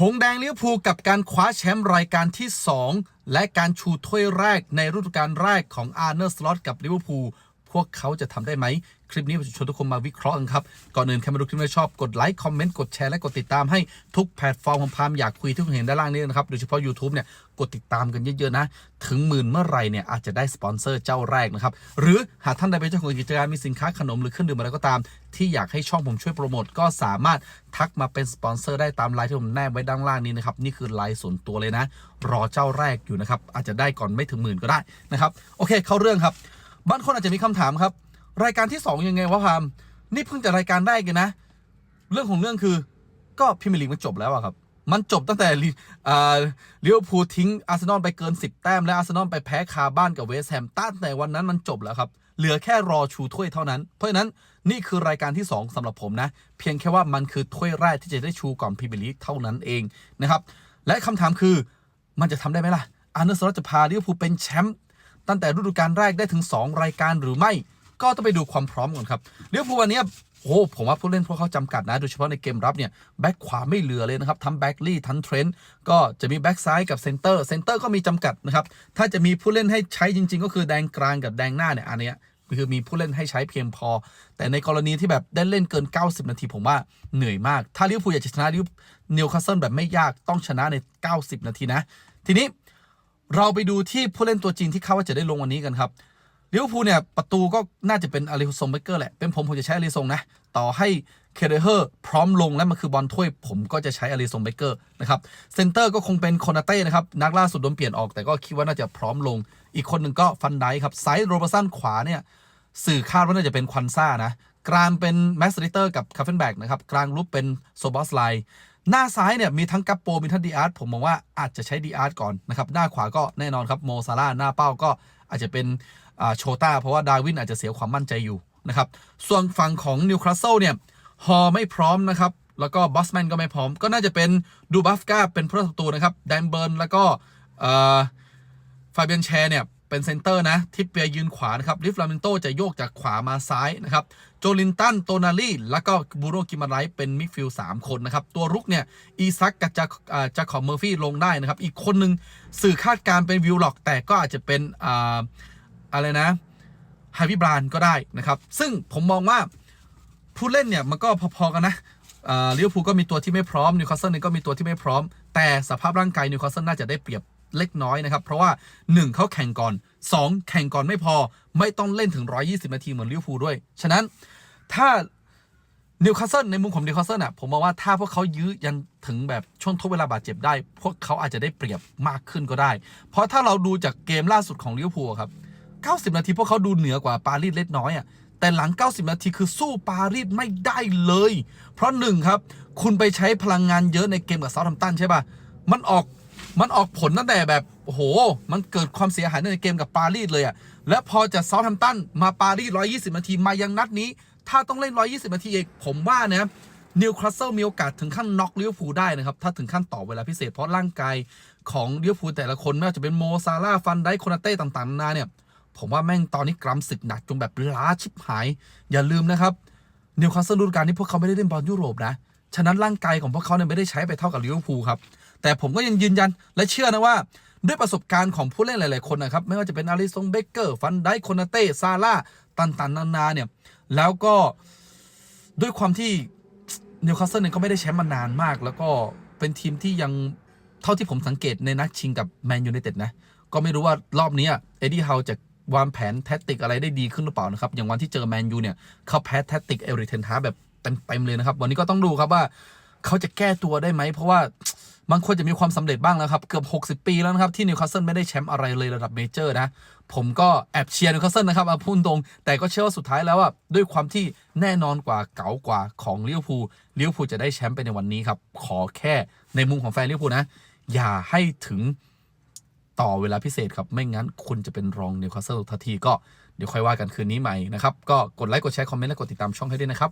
หงแดงลิเวอร์พูลกับการคว้าแชมป์รายการที่ 2 และการชูถ้วยแรกในฤดูกาลแรกของอาร์เนอร์สล็อตกับลิเวอร์พูล พวกเขาจะทำได้ไหม คลิปนี้ผมชวนทุกคนมาวิเคราะห์กันครับ ก่อนอื่นใครมาดูคลิปนี้ชอบกดไลค์คอมเมนต์กดแชร์และกดติดตามให้ทุกแพลตฟอร์มผมพามอยากคุยที่คุณเห็นด้านล่างนี้นะครับโดยเฉพาะ YouTube เนี่ยกดติดตามกันเยอะๆนะ ถึงหมื่นเมื่อไหร่เนี่ยอาจจะได้สปอนเซอร์เจ้าแรกนะครับหรือหากท่านใดเป็นเจ้าของกิจการมีสินค้าขนมหรือเครื่องดื่มอะไรก็ตาม ที่อยากให้ช่องผมช่วยโปรโมทก็สามารถทักมาเป็นสปอนเซอร์ได้ตามไลน์ที่ผมแนบไว้ด้านล่างนี้นะครับนี่คือไลน์ส่วนตัวเลยนะ รอเจ้าแรกอยู่นะครับอาจจะได้ก่อนไม่ถึงหมื่นก็ได้นะครับโอเคเข้าเรื่องครับ บางคนอาจจะมีคำถามครับ รายการที่ 2 ยังไงวะพามนี่เพิ่งจะรายการแรกกันนะ เรื่องของเรื่องคือก็พรีเมียร์ลีกมันจบแล้วอะครับ มันจบตั้งแต่ลิอ่าลิเวพูทิ้งอาร์เซนอลไปเกิน 10 แต้ม และอาร์เซนอลไปแพ้คาบ้านกับเวสต์แฮมตั้งแต่วันนั้นมันจบแล้วครับ เหลือแค่รอชูถ้วยเท่านั้น เพราะฉะนั้นนี่คือรายการที่ 2สำหรับผมนะ เพียงแค่ว่ามันคือถ้วยแรกที่จะได้ชูก่อนพรีเมียร์ลีกเท่านั้นเองนะครับและคำถามคือมันจะทำได้ไหมล่ะอาร์เนอร์สล็อตจะพาลิเวอร์พูลเป็นแชมป์ ตั้งแต่ฤดูกาลแรกได้ถึง 2 รายการหรือไม่ ก็ต้องไปดูความพร้อมก่อนครับเลี้ยวภูวันนี้โอ้ผมว่าผู้เล่นพวกเขาจำกัดนะ โดยเฉพาะในเกมรับเนี่ยแบ็คขวาไม่เหลือเลยนะครับ ทั้งแบ็คลี่ทั้งเทรนต์ก็จะมีแบ็คซ้ายกับเซนเตอร์เซนเตอร์ก็มีจำกัดนะครับ ถ้าจะมีผู้เล่นให้ใช้จริง ๆ ก็คือแดงกลางกับแดงหน้าเนี่ยอันเนี้ยคือมีผู้เล่นให้ใช้เพียงพอ แต่ในกรณีที่แบบได้เล่นเกิน 90 นาทีผมว่าเหนื่อยมาก ถ้าลิเวอร์พูลอยากจะชนะลิเวอร์นิวคาสเซิลแบบไม่ยากต้องชนะใน 90 นาทีนะ ทีนี้ เราไปดูที่ผู้เล่นตัวจริงที่คาดว่าจะได้ลงวันนี้กันครับลิเวอร์พูลเนี่ยประตูก็น่าจะเป็นอาริซงเบเกอร์แหละ เป็นผมผมจะใช้อาริซงนะ ต่อให้เคเดเฮอร์พร้อมลงและมันคือบอลถ้วย ผมก็จะใช้อาริซงเบเกอร์นะครับ เซนเตอร์ก็คงเป็นโคนาเต้นะครับ นักล่าสุดโดนเปลี่ยนออกแต่ก็คิดว่าน่าจะพร้อมลง อีกคนหนึ่งก็ฟันไดครับไซด์โรเบอร์สันขวาเนี่ยสื่อคาดว่าน่าจะเป็นควันซ่านะ กลางเป็นแม็กซ์ริเตอร์กับคาเฟนแบกนะครับ กลางรูปเป็นโซบอสไล หน้าซ้ายเนี่ยมีทั้งกัปโปมีทั้งดีอาร์ตผมมองว่าอาจจะใช้ดีอาร์ตก่อนนะครับหน้าขวาก็แน่นอนครับโมซาร่าหน้าเป้าก็อาจจะเป็นโชต้าเพราะว่าดาวินอาจจะเสียความมั่นใจอยู่นะครับส่วนฝั่งของนิวคาสเซิลเนี่ยฮอไม่พร้อมนะครับแล้วก็บอสแมนก็ไม่พร้อม ก็น่าจะเป็นดูบัฟกาเป็นผู้รักษาประตูนะครับแดนเบิร์นแล้วก็ฟาเบียนแชร์เนี่ย เป็นเซนเตอร์นะ ทิปเปียยืนขวานะครับ ลิฟลาเมนโตจะโยกจากขวามาซ้ายนะครับ โจลินตัน โตนาลีแล้วก็บูโรกิมาไรเป็นมิดฟิลด์สามคนนะครับ ตัวรุกเนี่ย อีซักกับจาอ่าจาขอเมอร์ฟี่ลงได้นะครับ อีกคนหนึ่งสื่อคาดการเป็นวิวล็อก แต่ก็อาจจะเป็นอ่าอะไรนะไฮวิบรานก็ได้นะครับ ซึ่งผมมองว่าผู้เล่นเนี่ยมันก็พอๆกันนะอ่าลิเวอร์พูลก็มีตัวที่ไม่พร้อมนิวคาสเซิลเนี่ยก็มีตัวที่ไม่พร้อม แต่สภาพร่างกายนิวคาสเซิลน่าจะได้เปรียบ เล็กน้อยนะครับ เพราะว่า 1 เขาแข่งก่อน 2 แข่งก่อนไม่พอ ไม่ต้องเล่นถึง 120 นาทีเหมือนลิเวอร์พูลด้วย ฉะนั้นถ้านิวคาสเซิลในมุมของนิวคาสเซิลอะผมมองว่าถ้าพวกเขายื้อยันถึงแบบช่วงทดเวลาบาดเจ็บได้ พวกเขาอาจจะได้เปรียบมากขึ้นก็ได้ เพราะถ้าเราดูจากเกมล่าสุดของลิเวอร์พูลครับ 90 นาทีพวกเขาดูเหนือกว่าปารีสเล็กน้อยอะแต่หลัง 90 นาทีคือสู้ปารีสไม่ได้เลย เพราะหนึ่งครับ คุณไปใช้พลังงานเยอะในเกมกับเซาท์แฮมป์ตันใช่ป่ะมันออก มันออกผลตั้งแต่แบบโอ้โห มันเกิดความเสียหายในเกมกับปารีสเลยอะและพอจากเซาท์แฮมป์ตันมาปารีส120 นาทีมายังนัดนี้ ถ้าต้องเล่น 120 นาทีเองผมว่านะนิวคาสเซิลมีโอกาสถึงขั้นน็อกเลิเวอร์พูได้นะครับ ถ้าถึงขั้นต่อเวลาพิเศษเพราะร่างกายของเลิเวอร์พูแต่ละคนไม่ว่าจะเป็นโมซาร่าฟันไดค์โคนาเต้ต่างๆนานาเนี่ย ผมว่าแม่งตอนนี้กรัมศึกหนักจนแบบล้าชิบหาย อย่าลืมนะครับนิวคาสเซิลฤดูกาลนี้พวกเขาไม่ได้เล่นบอลยุโรปนะฉะนั้นร่างกายของพวกเขาเนี่ยไม่ได้ใช้ไปเท่ากับลิเวอร์พูลครับ แต่ผมก็ยังยืนยันและเชื่อนะว่าด้วยประสบการณ์ของผู้เล่นหลาย ๆ คนนะครับ ไม่ว่าจะเป็นอาริซงเบเกอร์ฟันไดค์โคนาเต้ซาร่าตันตันนานาเนี่ย แล้วก็ด้วยความที่นิวคาสเซิลเนี่ยก็ไม่ได้แชมป์มานานมาก แล้วก็เป็นทีมที่ยังเท่าที่ผมสังเกตในนัดชิงกับแมนยูไนเต็ดนะ ก็ไม่รู้ว่ารอบนี้เอ็ดดี้เฮาจะวางแผนแทคติกอะไรได้ดีขึ้นหรือเปล่านะครับ อย่างวันที่เจอแมนยูเนี่ยเขาแพ้แทคติกเอริเทนทาแบบเต็มๆเลยนะครับ วันนี้ก็ต้องดูครับว่าเขาจะแก้ตัวได้ไหม เพราะว่า บางคนจะมีความสำเร็จบ้างแล้วครับ เกือบ 60 ปีแล้วนะครับ ที่นิวคาสเซิลไม่ได้แชมป์อะไรเลยระดับเมเจอร์นะ ผมก็แอบเชียร์นิวคาสเซิลนะครับเอาพูดตรง แต่ก็เชื่อว่าสุดท้ายแล้วว่าด้วยความที่แน่นอนกว่าเก๋ากว่าของลิเวอร์พูลลิเวอร์พูลจะได้แชมป์ไปในวันนี้ครับขอแค่ในมุมของแฟนลิเวอร์พูลนะอย่าให้ถึงต่อเวลาพิเศษครับ ไม่งั้นคุณจะเป็นรองนิวคาสเซิลทันทีก็เดี๋ยวค่อยว่ากันคืนนี้ใหม่นะครับ ก็กดไลค์กดแชร์คอมเมนต์และกดติดตามช่องให้ด้วยนะครับ